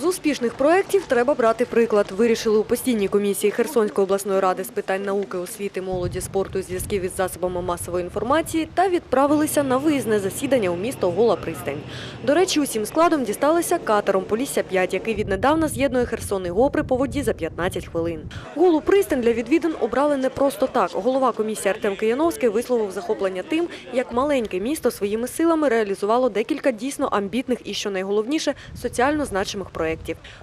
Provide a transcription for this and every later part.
З успішних проєктів треба брати приклад. Вирішили у постійній комісії Херсонської обласної ради з питань науки, освіти, молоді, спорту зв'язків із засобами масової інформації та відправилися на виїзне засідання у місто Гола Пристань. До речі, усім складом дісталися катером Полісся-5, який віднедавна з'єднує Херсон і Гопри по воді за 15 хвилин. Голу Пристань для відвідин обрали не просто так. Голова комісії Артем Кияновський висловив захоплення тим, як маленьке місто своїми силами реалізувало декілька дійсно амбітних і, що найголовніше, соціально значимих проєктів.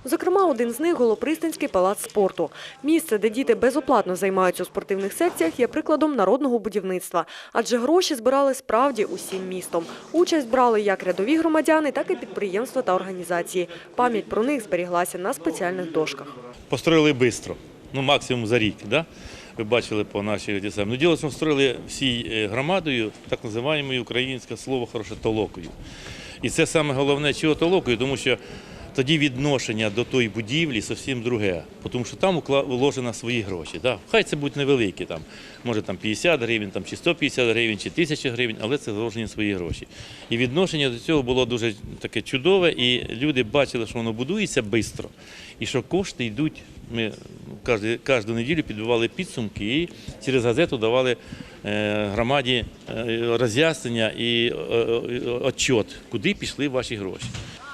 Зокрема, один з них – Голопристанський палац спорту. Місце, де діти безоплатно займаються у спортивних секціях, є прикладом народного будівництва. Адже гроші збирали справді усім містом. Участь брали як рядові громадяни, так і підприємства та організації. Пам'ять про них зберіглася на спеціальних дошках. Построїли швидко, ну максимум за рік. Да? Ви бачили по нашій ті самі. Ну, діло в тому, строїли всій е, громадою, так називаємо українське слово хороше толокою. І це саме головне, чого толокою, тому що тоді відношення до тої будівлі зовсім друге, тому що там вложено свої гроші. Да? Хай це будуть невеликі, там, може там 50 гривень, там, чи 150 гривень, чи 1000 гривень, але це вложені свої гроші. І відношення до цього було дуже таке чудове, і люди бачили, що воно будується швидко, і що кошти йдуть. Ми кожну, кожну неділю підбивали підсумки і через газету давали е, громаді е, роз'яснення і е, отчет, куди пішли ваші гроші.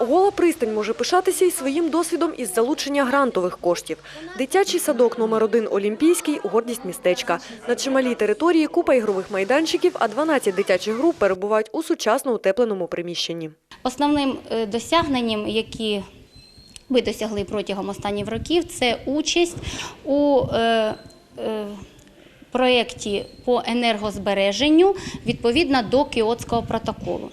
Гола пристань може пишатися і своїм досвідом із залучення грантових коштів. Дитячий садок номер 1 Олімпійський – гордість містечка. На чималій території купа ігрових майданчиків, а 12 дитячих груп перебувають у сучасно утепленому приміщенні. Основним е, досягненням, які ви досягли протягом останніх років, це участь у е, е, проєкті по енергозбереженню відповідно до Кіотського протоколу.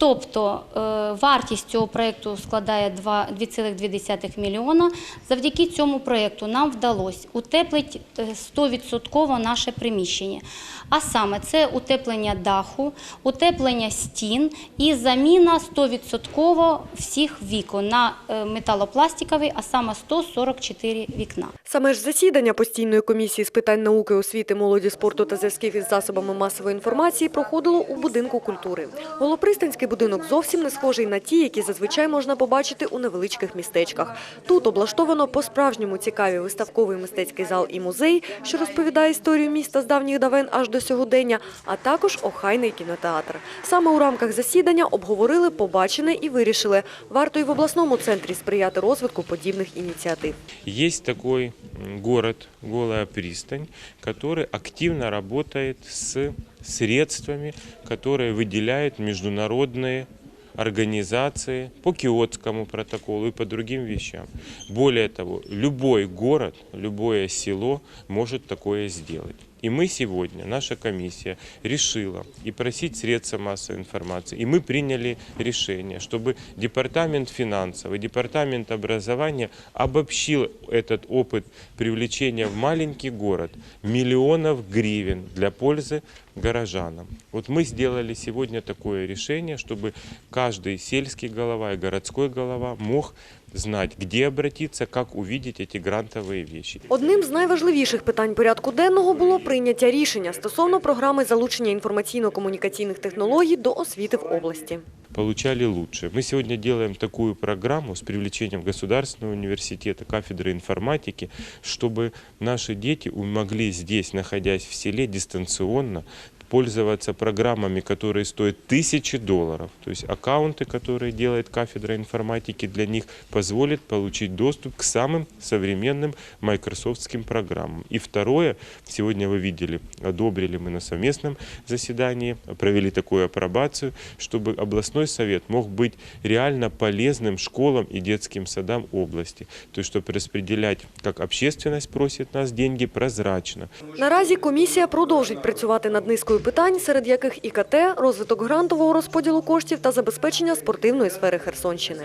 Тобто е, вартість цього проєкту складає 2,2 мільйона. Завдяки цьому проєкту нам вдалося утеплити е, 100% наше приміщення. А саме це утеплення даху, утеплення стін і заміна 100% всіх вікон на е, металопластикові, а саме 144 вікна. Саме ж засідання постійної комісії з питань науки, освіти, молоді, спорту та зв'язків із засобами масової інформації проходило у будинку культури. Голопристанський будинок зовсім не схожий на ті, які зазвичай можна побачити у невеличких містечках. Тут облаштовано по-справжньому цікавий виставковий мистецький зал і музей, що розповідає історію міста з давніх давен аж до сьогодення, а також охайний кінотеатр. Саме у рамках засідання обговорили побачене і вирішили, варто і в обласному центрі сприяти розвитку подібних ініціатив. Такой м, город, Голая пристань, который активно работает с средствами, которые выделяют международные организации по Киотскому протоколу и по другим вещам. Более того, любой город, любое село может такое сделать. И мы сегодня, наша комиссия, решила и просить средства массовой информации. И мы приняли решение, чтобы Департамент финансов и Департамент образования обобщил этот опыт привлечения в маленький город миллионов гривен для пользы горожанам. Вот мы сделали сегодня такое решение, чтобы каждый сельский голова и городской голова мог знать, где обратиться, как увидеть эти грантовые вещи. Одним з найважливіших питань порядку денного було прийняття рішення стосовно програми залучення інформаційно-комунікаційних технологій до освіти в області. получали лучше. Мы сегодня делаем такую программу с привлечением Государственного университета, кафедры информатики, чтобы наши дети могли здесь, находясь в селе, дистанционно пользоваться программами, которые стоят тысячи долларов. То есть аккаунты, которые делает кафедра информатики, для них позволят получить доступ к самым современным майкрософтским программам. И второе, сегодня вы видели, одобрили мы на совместном заседании, провели такую апробацию, чтобы областной совет мог быть реально полезным школам и детским садам области. То есть, чтобы распределять, как общественность просит нас, деньги прозрачно, Наразі комісія продовжить працювати над низкою питань, серед яких ІКТ, розвиток грантового розподілу коштів та забезпечення спортивної сфери Херсонщини.